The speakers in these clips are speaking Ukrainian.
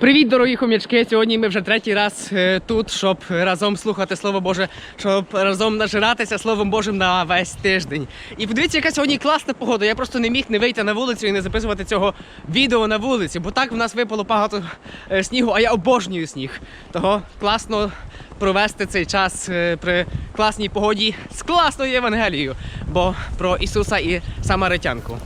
Привіт, дорогі хомячки! Сьогодні ми вже третій раз е, тут, щоб разом слухати Слово Боже, щоб разом нажиратися Словом Божим на весь тиждень. І подивіться, яка сьогодні класна погода. Я просто не міг не вийти на вулицю і не записувати цього відео на вулиці, бо так в нас випало багато е, снігу, а я обожнюю сніг. Того класно провести цей час е, при класній погоді з класною Євангелією, бо про Ісуса і Самаритянку.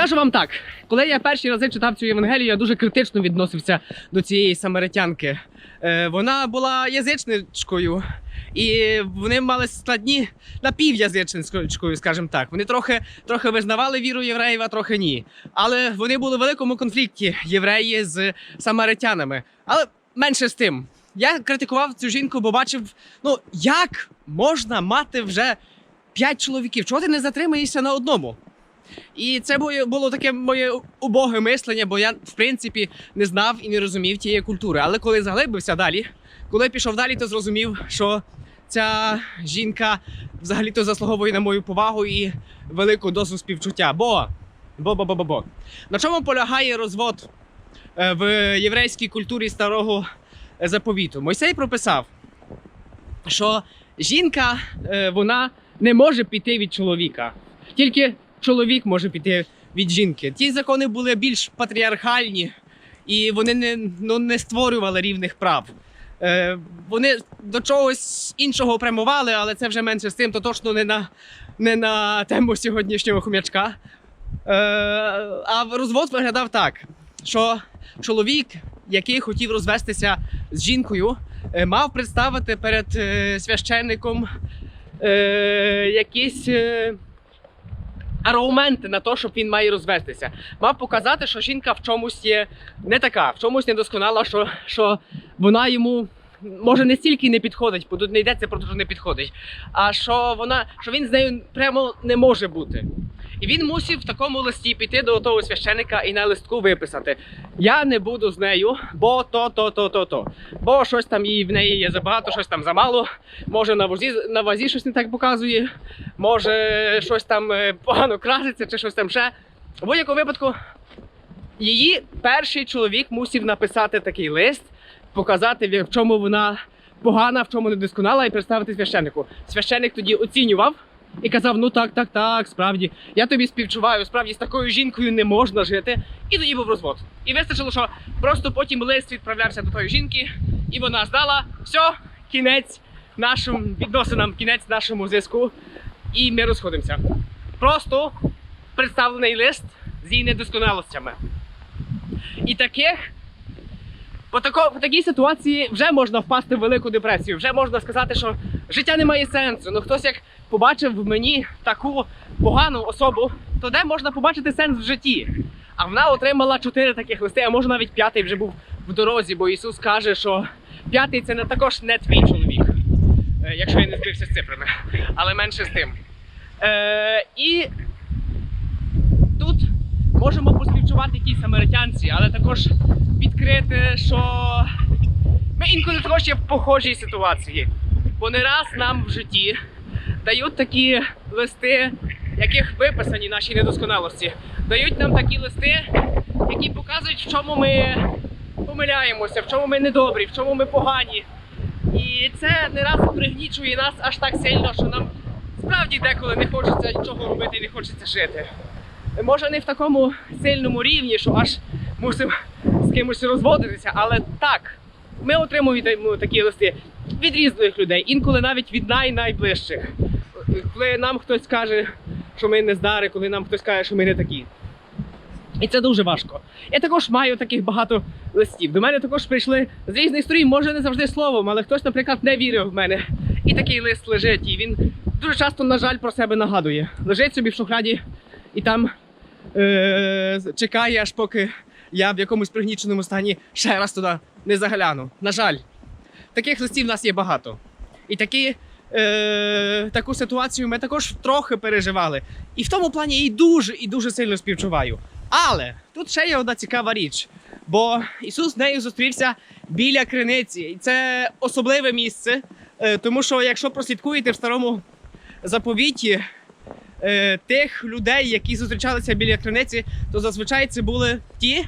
Скажу вам так, коли я перші рази читав цю Євангелію, я дуже критично відносився до цієї самаритянки. Е, вона була язичничкою, і вони мали складні напівязичницькою, скажімо так. Вони трохи, трохи визнавали віру євреїв, а трохи ні. Але вони були в великому конфлікті євреї з самаритянами. Але менше з тим. Я критикував цю жінку, бо бачив, ну як можна мати вже п'ять чоловіків? Чого ти не затримаєшся на одному? І це було- таке моє убоге мислення, бо я в принципі не знав і не розумів тієї культури. Але коли заглибився далі, коли пішов далі, то зрозумів, що ця жінка взагалі-то заслуговує на мою повагу і велику дозу співчуття. Бо, бо, бо, бо, бо, бо. На чому полягає розвод е, в єврейській культурі старого заповіту? Мойсей прописав, що жінка е, вона не може піти від чоловіка. Тільки чоловік може піти від жінки. Ті закони були більш патріархальні, і вони не, ну, не створювали рівних прав. Е, вони до чогось іншого прямували, але це вже менше з тим, то точно не на, не на тему сьогоднішнього хомячка. Е, а розвод виглядав так, що чоловік, який хотів розвестися з жінкою, е, мав представити перед е, священником е, якісь. Аргументи на те, щоб він має розвестися. Мав показати, що жінка в чомусь є не така, в чомусь недосконала, що, що вона йому. Може, не стільки не підходить, бо тут не йдеться про те, що не підходить, а що вона, що він з нею прямо не може бути. І він мусив в такому листі піти до того священика і на листку виписати: Я не буду з нею, бо то, то, то, то, то. Бо щось там їй в неї є забагато, щось там замало. Може на вазі, на вазі щось не так показує, може щось там е, погано краситься, чи щось там ще. В будь-якому випадку, її перший чоловік мусив написати такий лист, показати, в чому вона погана, в чому недосконала, і представити священнику. Священник тоді оцінював. І казав: ну так, так, так, справді, я тобі співчуваю, справді з такою жінкою не можна жити. І тоді був розвод. І вистачило, що просто потім лист відправлявся до тої жінки, і вона здала, все, кінець нашим відносинам, кінець нашому зв'язку, і ми розходимося. Просто представлений лист з її недосконалостями. І таких по, тако, по такій ситуації вже можна впасти в велику депресію. Вже можна сказати, що життя не має сенсу. Ну хтось як побачив в мені таку погану особу, то де можна побачити сенс в житті? А вона отримала чотири таких листи, а може навіть п'ятий вже був в дорозі, бо Ісус каже, що п'ятий це не також не твій чоловік, е, якщо я не збився з цифрами, але менше з тим. Е, і тут можемо поспівчувати тій самаритянці, але також відкрити, що ми інколи також є в похожій ситуації. Бо не раз нам в житті дають такі листи, яких виписані наші недосконалості. Дають нам такі листи, які показують, в чому ми помиляємося, в чому ми недобрі, в чому ми погані. І це не раз пригнічує нас аж так сильно, що нам справді деколи не хочеться нічого робити і не хочеться жити. Може, не в такому сильному рівні, що аж мусимо з кимось розводитися, але так, ми отримуємо такі листи від різних людей, інколи навіть від най-найближчих. Коли нам хтось каже, що ми не здари, коли нам хтось каже, що ми не такі. І це дуже важко. Я також маю таких багато листів. До мене також прийшли з різних сторін, може не завжди словом, але хтось, наприклад, не вірив в мене. І такий лист лежить, і він дуже часто, на жаль, про себе нагадує. Лежить собі в шухляді і там е- чекає, аж поки я в якомусь пригніченому стані ще раз туди не загляну. На жаль, таких листів в нас є багато. І такі, е, таку ситуацію ми також трохи переживали. І в тому плані я дуже і дуже сильно співчуваю. Але тут ще є одна цікава річ. Бо Ісус з нею зустрівся біля криниці. І це особливе місце, е, тому що якщо прослідкуєте в старому заповіті, е, тих людей, які зустрічалися біля криниці, то зазвичай це були ті,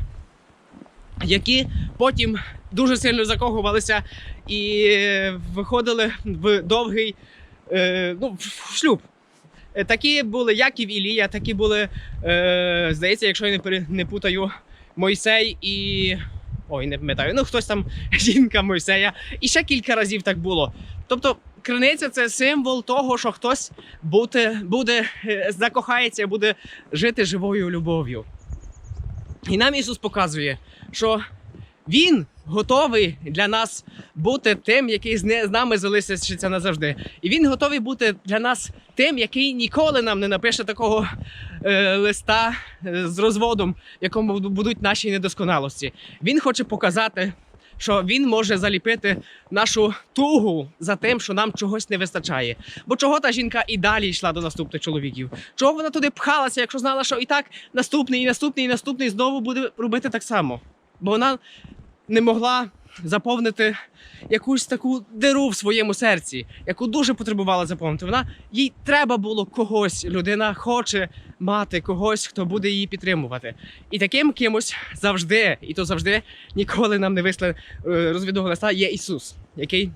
які потім дуже сильно закохувалися і е, виходили в довгий е, ну, в шлюб. Е, Такі були Яків Ілія, такі були, е, здається, якщо я не, не путаю, Мойсей і. Ой, не пам'ятаю. Ну, хтось там, жінка Мойсея. І ще кілька разів так було. Тобто, криниця це символ того, що хтось буде, буде закохається, буде жити живою любов'ю. І нам Ісус показує, що Він готовий для нас бути тим, який з нами залишиться назавжди. І він готовий бути для нас тим, який ніколи нам не напише такого е, листа е, з розводом, в якому будуть наші недосконалості. Він хоче показати, що він може заліпити нашу тугу за тим, що нам чогось не вистачає. Бо чого та жінка і далі йшла до наступних чоловіків? Чого вона туди пхалася, якщо знала, що і так наступний, і наступний, і наступний знову буде робити так само? Бо вона не могла заповнити якусь таку диру в своєму серці, яку дуже потребувала заповнити. Вона їй треба було когось. Людина хоче мати когось, хто буде її підтримувати. І таким кимось завжди, і то завжди ніколи нам не висла е, розвідного листа, є Ісус, який.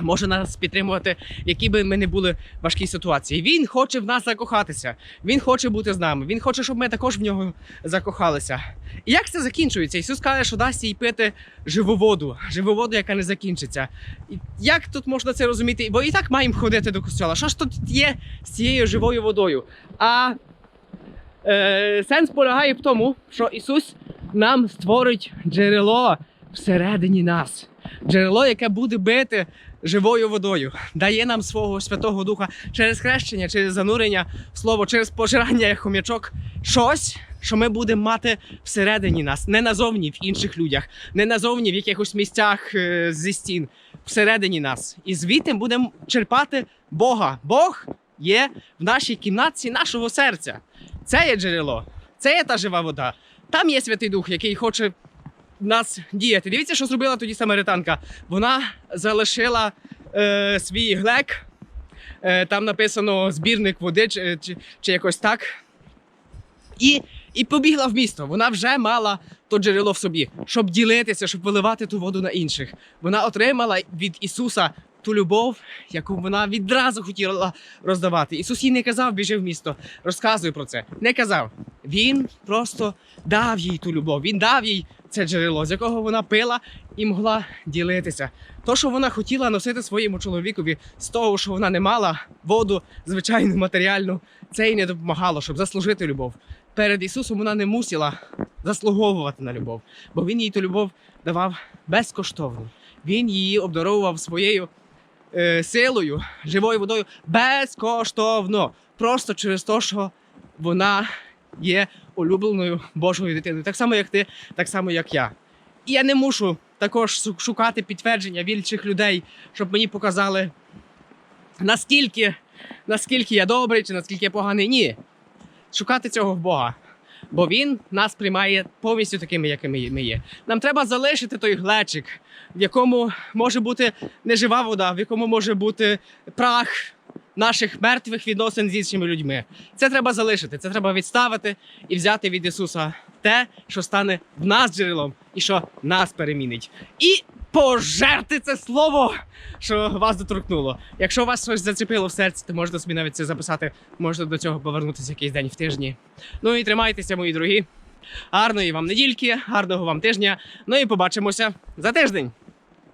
Може нас підтримувати, які би ми не були в важкій ситуації. Він хоче в нас закохатися. Він хоче бути з нами. Він хоче, щоб ми також в нього закохалися. І як це закінчується? Ісус каже, що дасть їй пити живу воду, живу воду, яка не закінчиться. Як тут можна це розуміти? Бо і так маємо ходити до костюла. Що ж тут є з цією живою водою? А е, сенс полягає в тому, що Ісус нам створить джерело всередині нас. Джерело, яке буде бити живою водою, дає нам свого Святого Духа через хрещення, через занурення слово, через пожирання як хом'ячок. Щось, що ми будемо мати всередині нас, не назовні в інших людях, не назовні в якихось місцях е, зі стін, всередині нас. І звідти будемо черпати Бога. Бог є в нашій кімнатці нашого серця. Це є джерело, це є та жива вода. Там є Святий Дух, який хоче нас діяти. Дивіться, що зробила тоді самаританка. Вона залишила е, свій глек. Е, там написано збірник води чи, чи, чи якось так. І, і побігла в місто. Вона вже мала то джерело в собі, щоб ділитися, щоб виливати ту воду на інших. Вона отримала від Ісуса ту любов, яку вона відразу хотіла роздавати. Ісус їй не казав, біжи в місто, розказуй про це. Не казав. Він просто дав їй ту любов. Він дав їй це джерело, з якого вона пила і могла ділитися. То, що вона хотіла носити своєму чоловікові з того, що вона не мала воду, звичайну матеріальну, це їй не допомагало, щоб заслужити любов. Перед Ісусом вона не мусила заслуговувати на любов, бо Він їй ту любов давав безкоштовно. Він її обдаровував своєю е, силою, живою водою безкоштовно. Просто через те, що вона є улюбленою Божою дитиною. Так само, як ти, так само, як я. І я не мушу також шукати підтвердження від інших людей, щоб мені показали, наскільки, наскільки я добрий чи наскільки я поганий. Ні. Шукати цього в Бога. Бо він нас приймає повністю такими, якими ми є. Нам треба залишити той глечик, в якому може бути нежива вода, в якому може бути прах наших мертвих відносин з іншими людьми. Це треба залишити, це треба відставити і взяти від Ісуса те, що стане в нас джерелом і що нас перемінить. І пожерти це слово, що вас доторкнуло. Якщо вас щось зацепило в серці, то можна собі навіть це записати, Можна до цього повернутися якийсь день в тижні. Ну і тримайтеся, мої дорогі. Гарної вам недільки, гарного вам тижня. Ну і побачимося за тиждень.